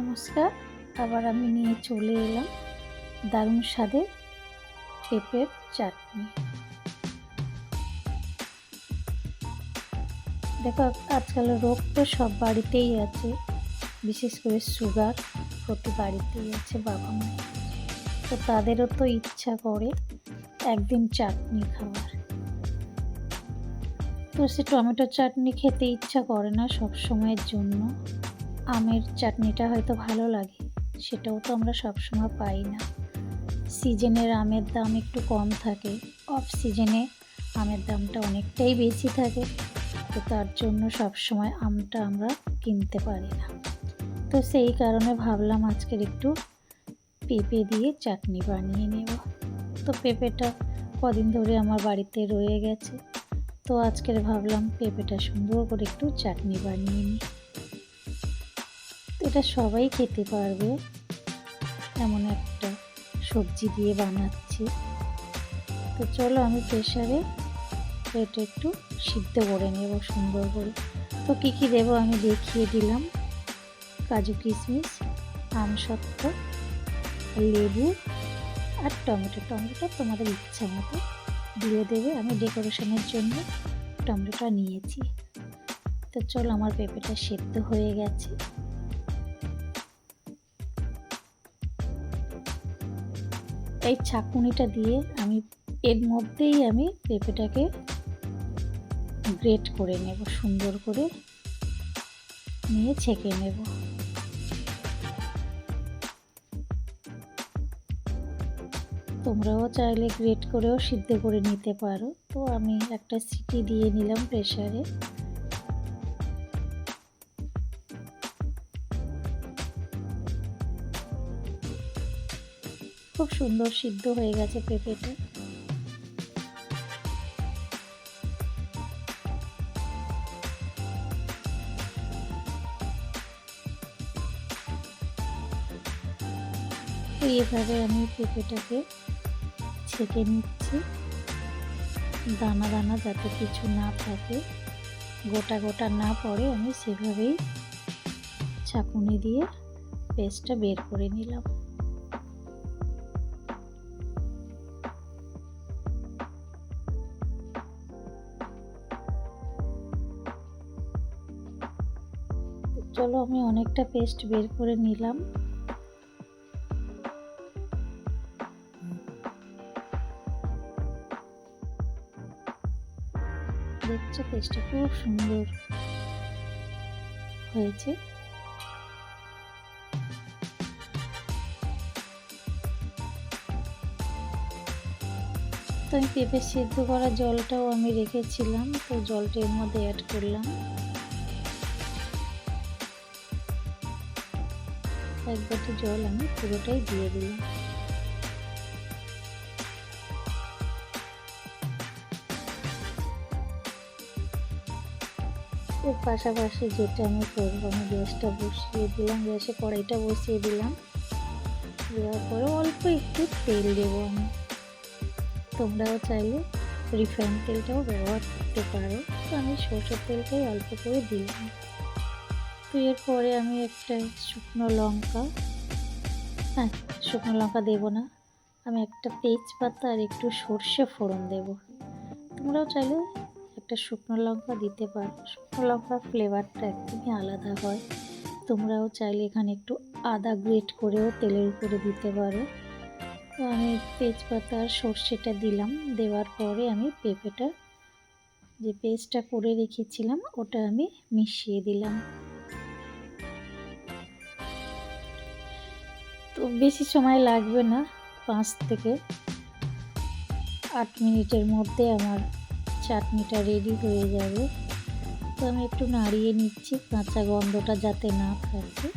নমস্কার। আবার আমি নিয়ে চলে এলাম দারুণ স্বাদের পেঁপের চাটনি। দেখো, আজকাল রোগ তো সব বাড়িতেই আছে, বিশেষ করে সুগার প্রতি বাড়িতেই আছে বাবা মা। তো তাদেরও তো ইচ্ছা করে একদিন চাটনি খাওয়ার। তো সে টমেটো চাটনি খেতে ইচ্ছা করে না সব সময়ের জন্য। আমের চাটনিটা হয়তো ভালো লাগে, সেটাও তো আমরা সবসময় পাই না। সিজনের আমের দাম একটু কম থাকে অফ সিজনে আমের দামটা অনেকটাই বেশি থাকে, তো তার জন্য সবসময় আমটা আমরা কিনতে পারি না। তো সেই কারণে ভাবলাম আজকের একটু পেঁপে দিয়ে চাটনি বানিয়ে নেব। তো পেঁপেটা কদিন ধরে আমার বাড়িতে রয়ে গেছে, তো আজকের ভাবলাম পেঁপেটা সুন্দর করে একটু চাটনি বানিয়ে নিই। এটা সবাই খেতে পারবে। এমন একটা সবজি দিয়ে বানাচ্ছি। তো চলো আমি প্রেশারে এটা একটু সিদ্ধ করে নেব সুন্দর করে। তো কী কী দেবো আমি দেখিয়ে দিলাম। কাজু কিশমিশ আমসত্ত্ব লেবু আর টমেটো। টমেটো তোমাদের ইচ্ছা মতো দিয়ে দেবে। আমি ডেকোরেশনের জন্য টমেটোটা নিয়েছি। তো চলো আমার পেঁপেটা সেদ্ধ হয়ে গেছে। এই ছাঁকুনিটা দিয়ে আমি এর মধ্যেই আমি পেঁপেটাকে গ্রেট করে নেব, সুন্দর করে নিয়ে ছেঁকে নেব। তোমরাও চাইলে গ্রেট করেও সিদ্ধ করে নিতে পারো। তো আমি একটা সিটি দিয়ে নিলাম প্রেশারে খুব সুন্দর সিদ্ধ হয়ে গেছে পেঁপেটা। এভাবে আমি পেঁপেটাকে ছেঁকে নিচ্ছি। দানা দানা যাতে কিছু না থাকে, গোটা গোটা না পড়ে, আমি সেভাবেই ছাকুনি দিয়ে পেস্টটা বের করে নিলাম। চলো আমি অনেকটা পেস্ট বের করে নিলাম। দেখছ পেস্টটা খুব সুন্দর হয়েছে। তো আমি পেঁপে সিদ্ধ করা জলটাও আমি রেখেছিলাম, তো জলটা এর মধ্যে অ্যাড করলাম। এক বাটি জল আমি পুরোটাই দিয়ে দিলাম। এর পাশাপাশি যেটা আমি করব, আমি গ্যাসটা বসিয়ে দিলাম, গ্যাসে কড়াইটা বসিয়ে দিলাম। দেওয়ার পরে অল্প একটু তেল দেবো আমি। তোমরাও চাইলে রিফাইন তেলটাও ব্যবহার করতে পারো। তো আমি সরষের তেলটাই অল্প করে দিলাম। তো এরপরে আমি একটা শুকনো লঙ্কা হ্যাঁ শুকনো লঙ্কা দেবো না, আমি একটা তেজপাতা আর একটু সর্ষে ফোড়ন দেব। তোমরাও চাইলে একটা শুকনো লঙ্কা দিতে পারো। শুকনো লঙ্কার ফ্লেভারটা একদমই আলাদা হয়। তোমরাও চাইলে এখানে একটু আদা গ্রেট করেও তেলের উপরে দিতে পারো। তো আমি তেজপাতা আর সর্ষেটা দিলাম, দেওয়ার পরে আমি পেঁপেটা, যে পেস্টটা করে রেখেছিলাম, ওটা আমি মিশিয়ে দিলাম। তো বেশি সময় লাগবে না, পাঁচ থেকে আট মিনিটের মধ্যে আমার চাটনিটা রেডি হয়ে যাবে। তো আমি একটু নাড়িয়ে নিচ্ছি, কাঁচা গন্ধটা যাতে না থাকে।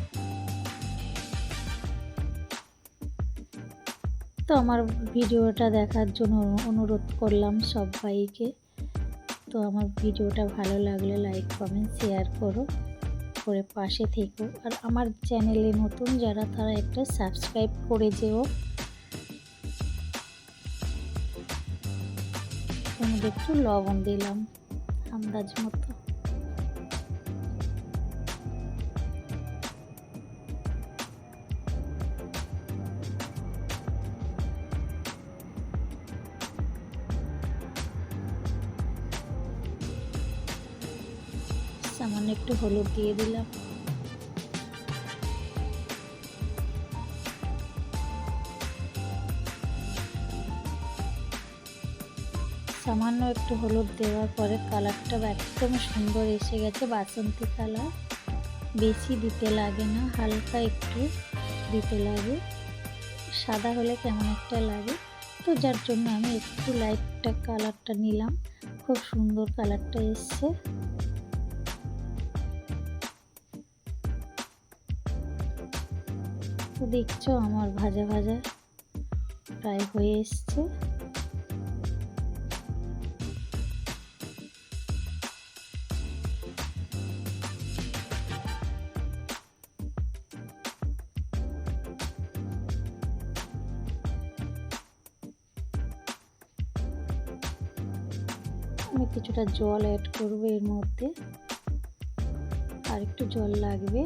তো আমার ভিডিওটা দেখার জন্য অনুরোধ করলাম সবাইকে। তো আমার ভিডিওটা ভালো লাগলে লাইক কমেন্ট শেয়ার করো। করে পাশে থেকো। আর আমার চ্যানেলে নতুন যারা, তারা একটা সাবস্ক্রাইব করে যেও। তোমাদের একটু লবণ দিলাম, আন্দাজ মতো। সামান্য একটু হলুদ দিয়ে দিলাম। সামান্য একটু হলুদ দেওয়ার পরে কালারটা একদম সুন্দর এসে গেছে, বাসন্তী কালার। বেশি দিতে লাগে না, হালকা একটু দিতে লাগে। সাদা হলে কেমন একটা লাগে। তো যার জন্য আমি একটু লাইটটা কালারটা নিলাম। খুব সুন্দর কালারটা এসছে। দেখছ আমার ভাজা ভাজা প্রায় হয়ে এসছে। আমি কিছুটা জল অ্যাড করব এর মধ্যে। আর একটু জল লাগবে।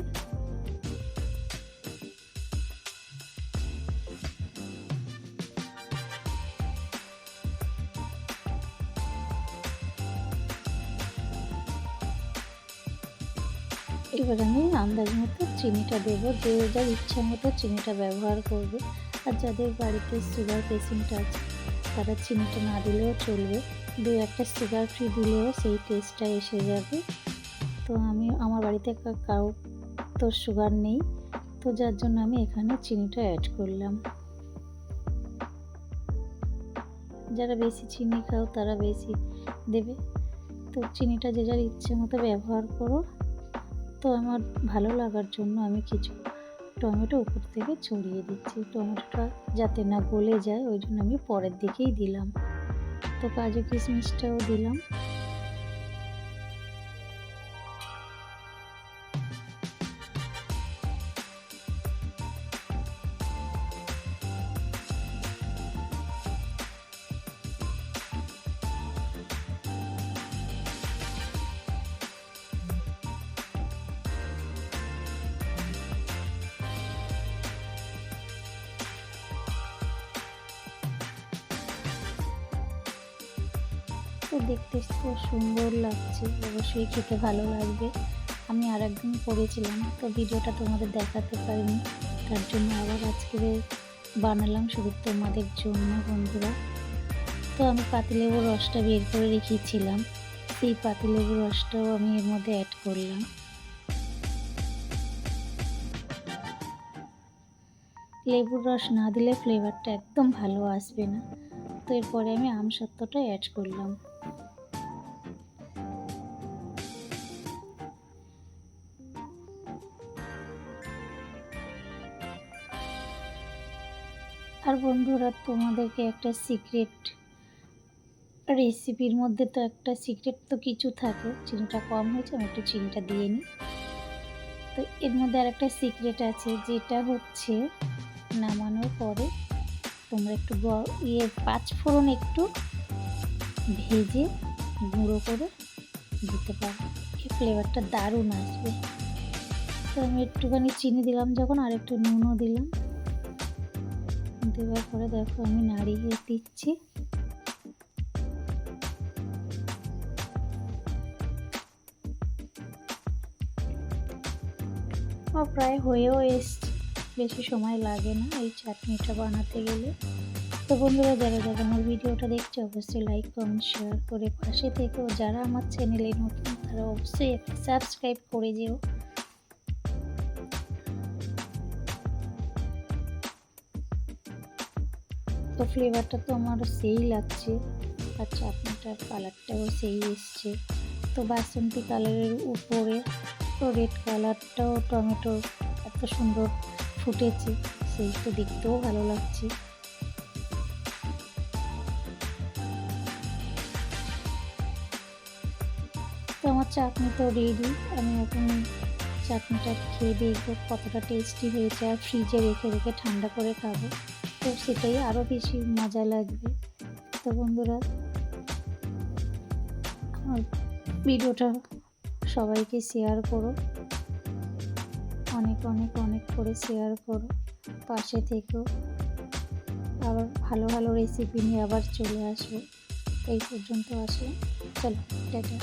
এবার আমি আন্দাজ মতো চিনিটা দেবো, যে যার ইচ্ছা মতো চিনিটা ব্যবহার করবে। আর যাদের বাড়িতে সুগার পেশেন্ট আছে, তারা চিনিটা না দিলেও চলবে। দু একটা সুগার ফ্রি দিলেও সেই টেস্টটা এসে যাবে। তো আমি, আমার বাড়িতে কাউ তো সুগার নেই। তো যার জন্য আমি এখানে চিনিটা অ্যাড করলাম। যারা বেশি চিনি খাও, তারা বেশি দেবে। তো চিনিটা যে যার ইচ্ছে মতো ব্যবহার করো। তো আমার ভালো লাগার জন্য আমি কিছু টমেটো উপর থেকে ছড়িয়ে দিচ্ছি। টমেটোটা যাতে না গলে যায়, ওই জন্য আমি পরের দিকেই দিলাম। তো কাজু কিশমিশটাও দিলাম। তো দেখতে খুব সুন্দর লাগছে। অবশ্যই খেতে ভালো লাগবে। আমি আর একদিন করেছিলাম, তো ভিডিওটা তোমাদের দেখাতে পারিনি। তার জন্য আবার আজকে বানালাম শুধু তোমাদের জন্য, বন্ধুরা। তো আমি পাতিলেবুর রসটা বের করে রেখেছিলাম। সেই পাতিলেবুর রসটাও আমি এর মধ্যে অ্যাড করলাম। লেবুর রস না দিলে ফ্লেভারটা একদম ভালো আসবে না। তো এরপরে আমি আম আমসত্ত্বটা অ্যাড করলাম। আর বন্ধুরা, তোমাদেরকে একটা সিক্রেট রেসিপির মধ্যে তো একটা সিক্রেট তো কিছু থাকে। চিনিটা কম হয়েছে, আমি একটু চিনিটা দিয়ে নিই। তো এর মধ্যে আর একটা সিক্রেট আছে, যেটা হচ্ছে নামানোর পরে তোমরা একটু ইয়ে পাঁচ ফোড়ন একটু ভেজে গুঁড়ো করে দিতে পারো। এই ফ্লেভারটা দারুণ আসবে। তো আমি একটুখানি চিনি দিলাম যখন, আর একটু নুনও দিলাম। দেওয়ার পরে দেখো আমি নাড়িয়ে দিচ্ছি। প্রায় হয়েও এসছে। বেশি সময় লাগে না এই চাটনিটা বানাতে গেলে। তো বন্ধুরা, যারা যারা আমার ভিডিওটা দেখছে, অবশ্যই লাইক কমেন্ট শেয়ার করে পাশে থেকেও যারা আমার চ্যানেলে নতুন, তারা অবশ্যই সাবস্ক্রাইব করে যেও। তো ফ্লেভারটা তো আমারও সেই লাগছে। আর চাটনিটার কালারটাও সেই এসছে। তো বাসন্তী কালারের উপরে তো রেড কালারটাও টমেটো এত সুন্দর ফুটেছে, সেই তো দেখতেও ভালো লাগছে। তো আমার চাটনি তো রেডি আমি এখন চাটনিটা খেয়ে দেখব কতটা টেস্টি হয়েছে। আর ফ্রিজে রেখে রেখে ঠান্ডা করে খাব। তো সেটাই আরও বেশি মজা লাগবে। তো বন্ধুরা, আমার ভিডিওটা সবাইকে শেয়ার করো। অনেক অনেক অনেক করে শেয়ার করো। পাশে থেকেও আবার ভালো ভালো রেসিপি নিয়ে আবার চলে আসব। এই পর্যন্ত আসো চলো, টাটা।